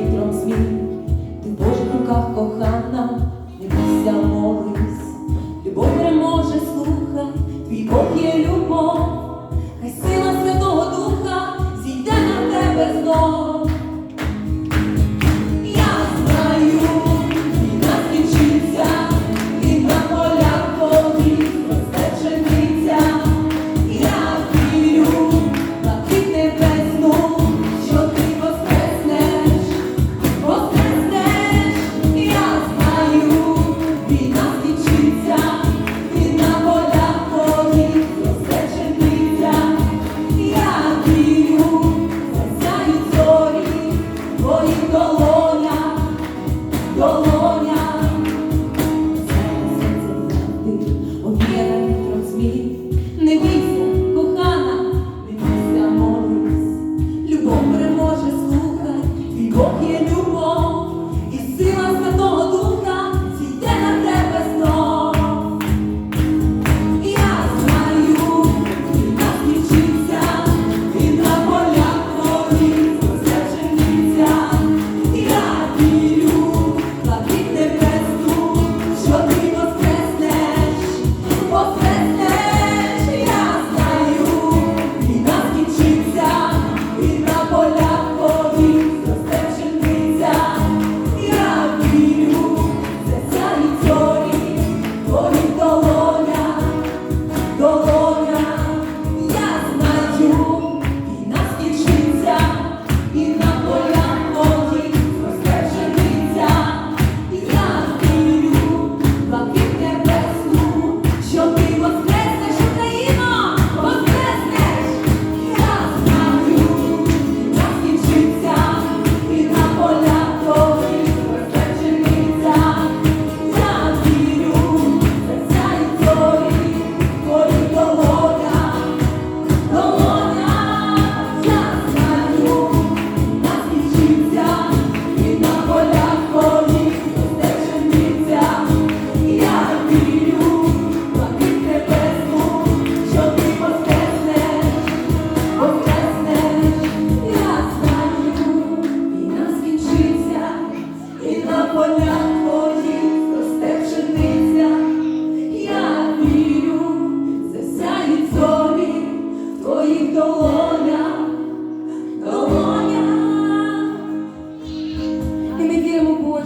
вітром сміх, ти в Божих руках кохана. долона, долона.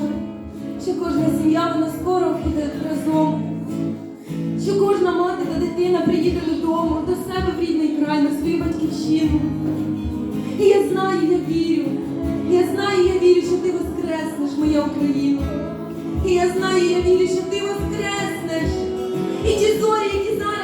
каже, що кожна сім'я вона скоро буде разом, що кожна мати та дитина приїде додому, до себе в рідний край, на свою батьківщину. І я знаю, я вірю, я знаю, я вірю, що ти воскреснеш, моя Україна. І я знаю, я вірю, що ти воскреснеш. І ті зорі, які зараз.